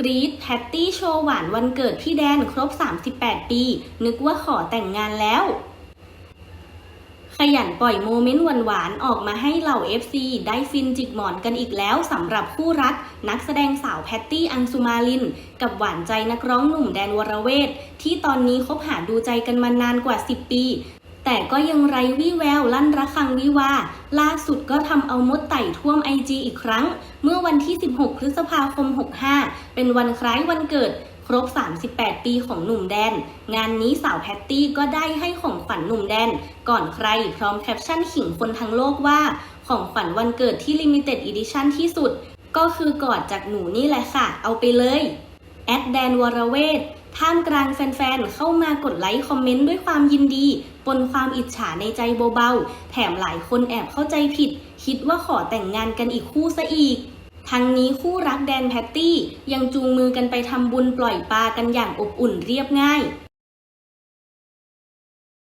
กรีดแพตตี้โชว์หวานวันเกิดพี่แดนครบ 38 ปี นึกว่าขอแต่งงานแล้ว ขยันปล่อยโมเมนต์หวานๆ ออกมาให้เหล่า FC ได้ฟินจิกหมอนกันอีกแล้วสำหรับคู่รัก นักแสดงสาวแพตตี้อังสุมาลิน กับหวานใจนักร้องหนุ่มแดนวรเวท ที่ตอนนี้คบหาดูใจกันมานานกว่า 10 ปี แต่ก็ยังไร้วี่แววลั่นระฆังวิวา ล่าสุดก็ทำเอามดไต่ท่วมไอจีอีกครั้ง เมื่อวันที่ 16 พฤษภาคม 65 เป็นวันคล้ายวันเกิดครบ 38 ปีของหนุ่มแดน งานนี้สาวแพตตี้ก็ได้ให้ของขวัญหนุ่มแดน ก่อนใครพร้อมแคปชั่นขิงคนทั้งโลกว่า ของขวัญวันเกิดที่ Limited Edition ที่สุด ก็คือกอดจากหนูนี่แหละค่ะ เอาไปเลย แอดแดนวรเวท ท่ามกลางแฟนๆ เข้ามากดไลค์คอมเมนต์ด้วยความยินดี ปนความอิจฉาในใจเบาๆ แถมหลายคนแอบเข้าใจผิด คิดว่าขอแต่งงานกันอีกคู่ซะอีก ทั้งนี้คู่รักแดนแพตตี้ ยังจูงมือกันไปทำบุญปล่อยปลากันอย่างอบอุ่นเรียบง่าย